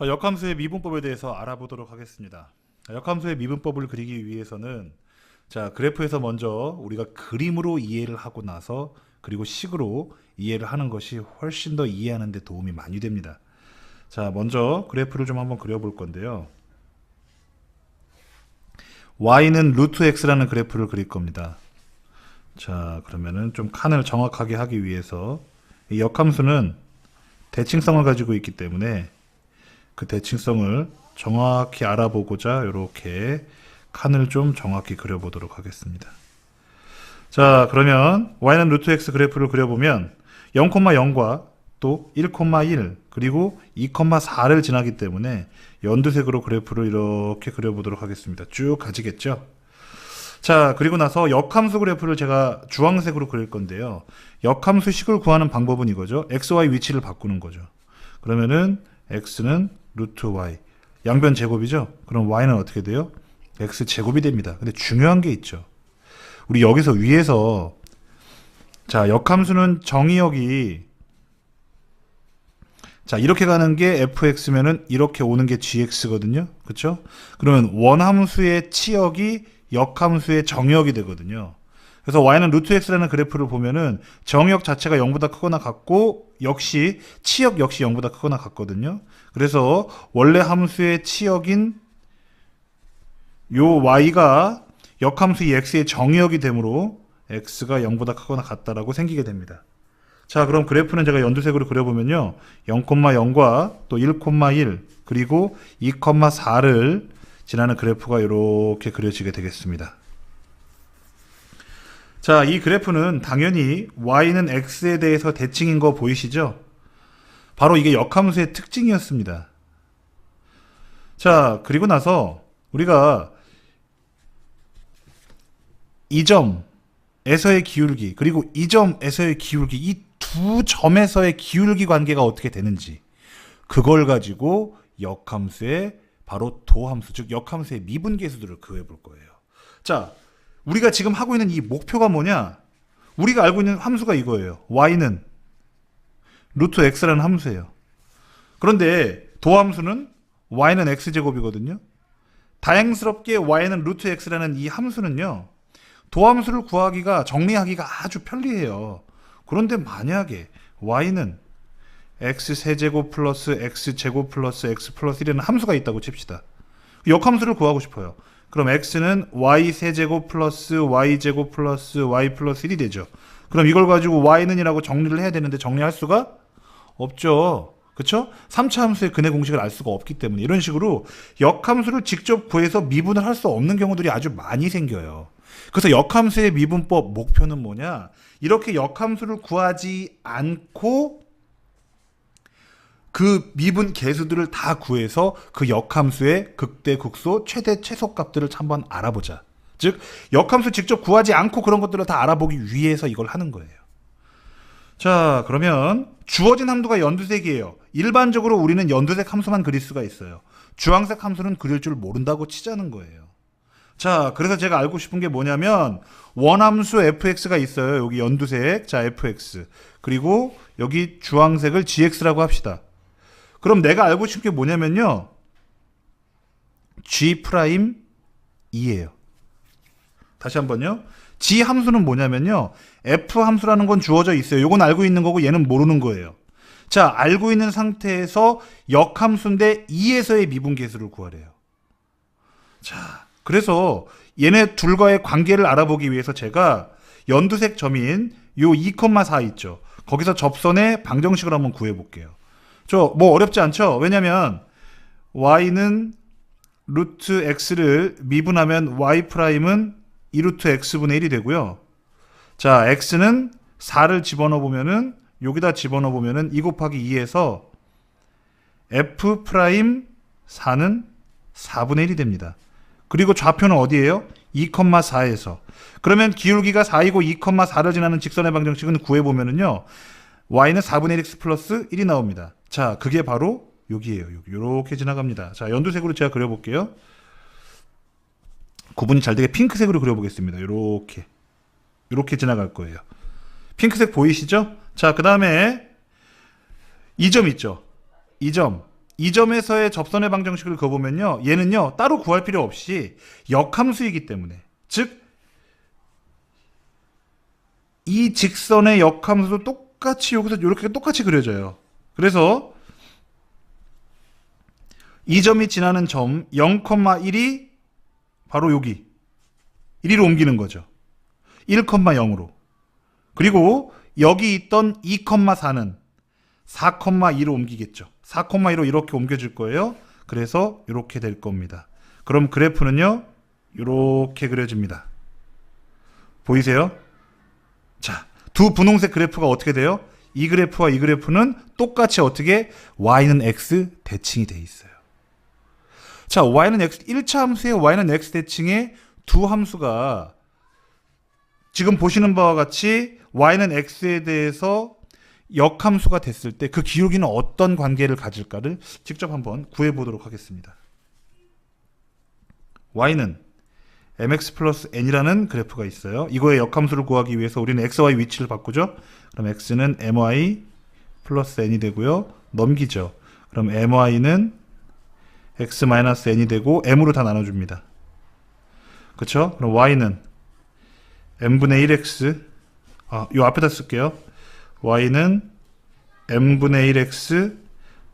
자, 역함수의 미분법에 대해서 알아보도록 하겠습니다. 자, 역함수의 미분법을 그리기 위해서는 자, 그래프에서 먼저 우리가 그림으로 이해를 하고 나서 그리고 식으로 이해를 하는 것이 훨씬 더 이해하는 데 도움이 많이 됩니다. 자, 먼저 그래프를 좀 한번 그려 볼 건데요. y는 루트 x라는 그래프를 그릴 겁니다. 자, 그러면은 좀 칸을 정확하게 하기 위해서 이 역함수는 대칭성을 가지고 있기 때문에 그 대칭성을 정확히 알아보고자 이렇게 칸을 좀 정확히 그려보도록 하겠습니다. 자, 그러면 y는 루트 x 그래프를 그려보면 0,0과 또 1,1 그리고 2,4를 지나기 때문에 연두색으로 그래프를 이렇게 그려보도록 하겠습니다. 쭉 가지겠죠? 자, 그리고 나서 역함수 그래프를 제가 주황색으로 그릴 건데요. 역함수식을 구하는 방법은 이거죠. x, y 위치를 바꾸는 거죠. 그러면은 x는 루트 y 양변 제곱이죠. 그럼 y는 어떻게 돼요? x 제곱이 됩니다. 근데 중요한 게 있죠. 우리 여기서 위에서 자, 역함수는 정의역이 자, 이렇게 가는 게 fx면은 이렇게 오는 게 gx거든요. 그렇죠? 그러면 원함수의 치역이 역함수의 정역이 되거든요. 그래서 y는 루트 x라는 그래프를 보면은 정역 자체가 0보다 크거나 같고 역시 치역 역시 0보다 크거나 같거든요. 그래서 원래 함수의 치역인 요 y가 역함수 이 x의 정역이 되므로 x가 0보다 크거나 같다라고 생기게 됩니다. 자, 그럼 그래프는 제가 연두색으로 그려보면요. 0,0과 또 1,1 그리고 2,4를 지나는 그래프가 이렇게 그려지게 되겠습니다. 자, 이 그래프는 당연히 y는 x에 대해서 대칭인 거 보이시죠? 바로 이게 역함수의 특징이었습니다. 자, 그리고 나서 우리가 이 점에서의 기울기 그리고 이 점에서의 기울기 이 두 점에서의 기울기 관계가 어떻게 되는지 그걸 가지고 역함수의 바로 도함수 즉 역함수의 미분계수들을 구해 볼 거예요. 자, 우리가 지금 하고 있는 이 목표가 뭐냐? 우리가 알고 있는 함수가 이거예요. y는 루트 x라는 함수예요. 그런데 도함수는 y는 x제곱이거든요. 다행스럽게 y는 루트 x라는 이 함수는요. 도함수를 구하기가 정리하기가 아주 편리해요. 그런데 만약에 y는 x 세제곱 플러스 x 제곱 플러스 x 플러스 1이라는 함수가 있다고 칩시다. 역함수를 구하고 싶어요. 그럼 x는 y 세제곱 플러스 y 제곱 플러스 y 플러스 1이 되죠. 그럼 이걸 가지고 y는 이라고 정리를 해야 되는데 정리할 수가 없죠. 그렇죠? 3차 함수의 근해 공식을 알 수가 없기 때문에 이런 식으로 역함수를 직접 구해서 미분을 할 수 없는 경우들이 아주 많이 생겨요. 그래서 역함수의 미분법 목표는 뭐냐? 이렇게 역함수를 구하지 않고 그 미분 계수들을 다 구해서 그 역함수의 극대 극소 최대 최소 값들을 한번 알아보자. 즉 역함수 직접 구하지 않고 그런 것들을 다 알아보기 위해서 이걸 하는 거예요. 자, 그러면 주어진 함수가 연두색이에요. 일반적으로 우리는 연두색 함수만 그릴 수가 있어요. 주황색 함수는 그릴 줄 모른다고 치자는 거예요. 자, 그래서 제가 알고 싶은 게 뭐냐면 원함수 fx가 있어요. 여기 연두색. 자, fx. 그리고 여기 주황색을 gx라고 합시다. 그럼 내가 알고 싶은 게 뭐냐면요. g 프라임 2예요. 다시 한번요. g 함수는 뭐냐면요. f 함수라는 건 주어져 있어요. 요건 알고 있는 거고 얘는 모르는 거예요. 자, 알고 있는 상태에서 역함수인데 2에서의 미분계수를 구하래요. 자, 그래서 얘네 둘과의 관계를 알아보기 위해서 제가 연두색 점인 요2,4 있죠. 거기서 접선의 방정식을 한번 구해 볼게요. 저 뭐 어렵지 않죠? 왜냐면 y는 루트 x를 미분하면 y 프라임은 2루트 x분의 1이 되고요. 자, x는 4를 집어넣어 보면은 여기다 집어넣어 보면은 2 곱하기 2에서 f 프라임 4는 4분의 1이 됩니다. 그리고 좌표는 어디예요? 2,4에서. 그러면 기울기가 4이고 2,4를 지나는 직선의 방정식은 구해 보면은요. y는 4분의 1x 플러스 1이 나옵니다. 자, 그게 바로 여기예요. 여기 요렇게 지나갑니다. 자, 연두색으로 제가 그려 볼게요. 구분이 잘 되게 핑크색으로 그려 보겠습니다. 요렇게. 요렇게 지나갈 거예요. 핑크색 보이시죠? 자, 그 다음에 이 점 있죠. 이 점. 이 점에서의 접선의 방정식을 그어보면요. 얘는요. 따로 구할 필요 없이 역함수이기 때문에. 즉, 이 직선의 역함수도 똑같이 여기서 이렇게 똑같이 그려져요. 그래서 이 점이 지나는 점 0,1이 바로 여기 1위로 옮기는 거죠. 1,0으로. 그리고 여기 있던 2,4는 4,2로 옮기겠죠. 4,2로 이렇게 옮겨질 거예요. 그래서 이렇게 될 겁니다. 그럼 그래프는요. 이렇게 그려집니다. 보이세요? 자, 두 분홍색 그래프가 어떻게 돼요? 이 그래프와 이 그래프는 똑같이 어떻게 y는 x 대칭이 돼 있어요. 자, y는 x 1차 함수의 y는 x 대칭의 두 함수가 지금 보시는 바와 같이 y는 x에 대해서 역함수가 됐을 때 그 기울기는 어떤 관계를 가질까를 직접 한번 구해 보도록 하겠습니다. y는 mx 플러스 n이라는 그래프가 있어요. 이거의 역함수를 구하기 위해서 우리는 x, y 위치를 바꾸죠. 그럼 x는 my 플러스 n이 되고요. 넘기죠. 그럼 my는 x 마이너스 n이 되고 m으로 다 나눠줍니다. 그쵸? 그럼 y는 m분의 1x 아, 요 앞에다 쓸게요. y는 m분의 1x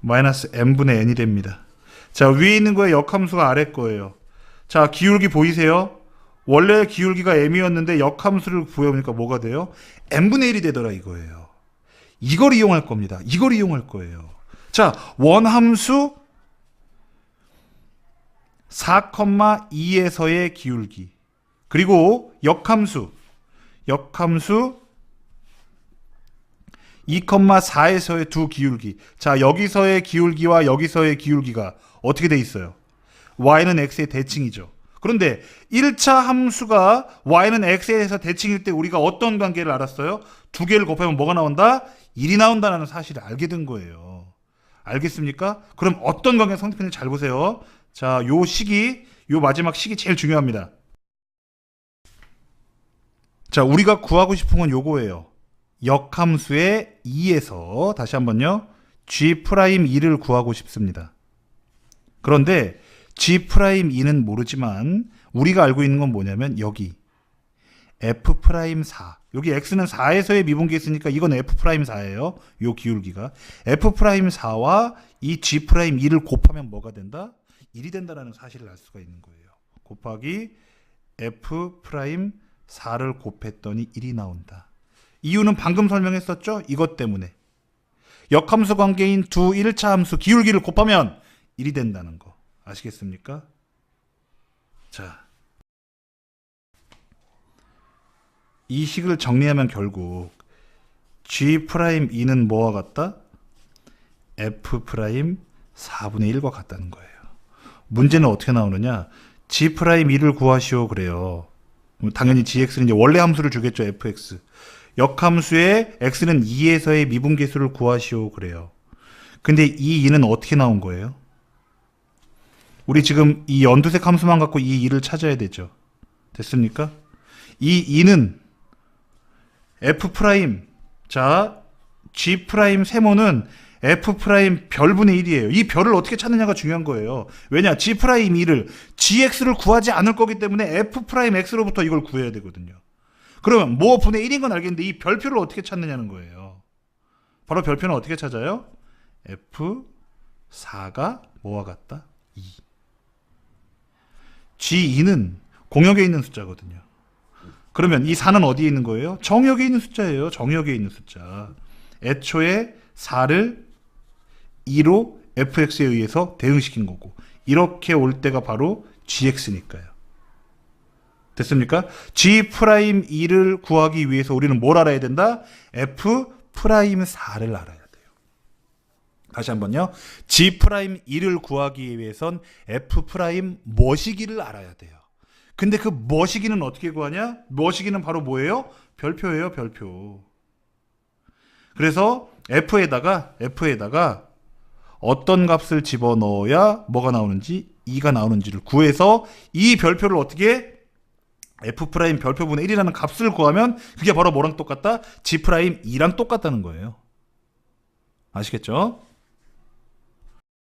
마이너스 m분의 n이 됩니다. 자, 위에 있는 거의 역함수가 아래 거예요. 자, 기울기 보이세요? 원래 기울기가 m이었는데 역함수를 구해보니까 뭐가 돼요? m분의 1이 되더라 이거예요. 이걸 이용할 겁니다. 이걸 이용할 거예요. 자, 원함수 4,2에서의 기울기. 그리고 역함수. 역함수 2,4에서의 두 기울기. 자, 여기서의 기울기와 여기서의 기울기가 어떻게 돼 있어요? Y는 x의 대칭이죠. 그런데 1차 함수가 y는 x에 대해서 대칭일 때 우리가 어떤 관계를 알았어요? 두 개를 곱하면 뭐가 나온다? 1이 나온다는 사실을 알게 된 거예요. 알겠습니까? 그럼 어떤 관계 성립했는지 잘 보세요. 자, 요 식이, 요 마지막 식이 제일 중요합니다. 자, 우리가 구하고 싶은 건 요거예요. 역함수의 2에서 다시 한번요. g'2를 구하고 싶습니다. 그런데 g'2는 모르지만 우리가 알고 있는 건 뭐냐면 여기 f'4 여기 x는 4에서의 미분계 있으니까 이건 f'4예요. 요 기울기가 f'4와 이 g'2를 곱하면 뭐가 된다? 1이 된다라는 사실을 알 수가 있는 거예요. 곱하기 f'4를 곱했더니 1이 나온다. 이유는 방금 설명했었죠? 이것 때문에. 역함수 관계인 두 1차 함수 기울기를 곱하면 1이 된다는 거. 아시겠습니까? 자. 이 식을 정리하면 결국 G'2는 뭐와 같다? F'4분의 1과 같다는 거예요. 문제는 어떻게 나오느냐? G'2를 구하시오 그래요. 당연히 gx는 이제 원래 함수를 주겠죠, fx. 역함수의 x는 2에서의 미분계수를 구하시오 그래요. 근데 이 2는 어떻게 나온 거예요? 우리 지금 이 연두색 함수만 갖고 이 2를 찾아야 되죠. 됐습니까? 이 2는 f 프라임 자 g 프라임 세모는 f 프라임 별분의 1이에요. 이 별을 어떻게 찾느냐가 중요한 거예요. 왜냐? g 프라임 2를 gx를 구하지 않을 거기 때문에 f 프라임 x로부터 이걸 구해야 되거든요. 그러면 뭐 분의 1인 건 알겠는데 이 별표를 어떻게 찾느냐는 거예요. 바로 별표는 어떻게 찾아요? f4가 뭐와 같다? 2. G2는 공역에 있는 숫자거든요. 그러면 이 4는 어디에 있는 거예요? 정역에 있는 숫자예요. 정역에 있는 숫자. 애초에 4를 2로 fx에 의해서 대응시킨 거고 이렇게 올 때가 바로 gx니까요. 됐습니까? g 프라임 2를 구하기 위해서 우리는 뭘 알아야 된다? f 프라임 4를 알아야 돼요. 다시 한번요. g 프라임 2를 구하기 위해선 f 프라임 뭐시기를 알아야 돼요. 근데 그 뭐시기는 어떻게 구하냐? 뭐시기는 바로 뭐예요? 별표예요, 별표. 그래서 f에다가 f에다가 어떤 값을 집어넣어야 뭐가 나오는지 2가 나오는지를 구해서 이 별표를 어떻게 f 프라임 별표분의 1이라는 값을 구하면 그게 바로 뭐랑 똑같다? g 프라임 2랑 똑같다는 거예요. 아시겠죠?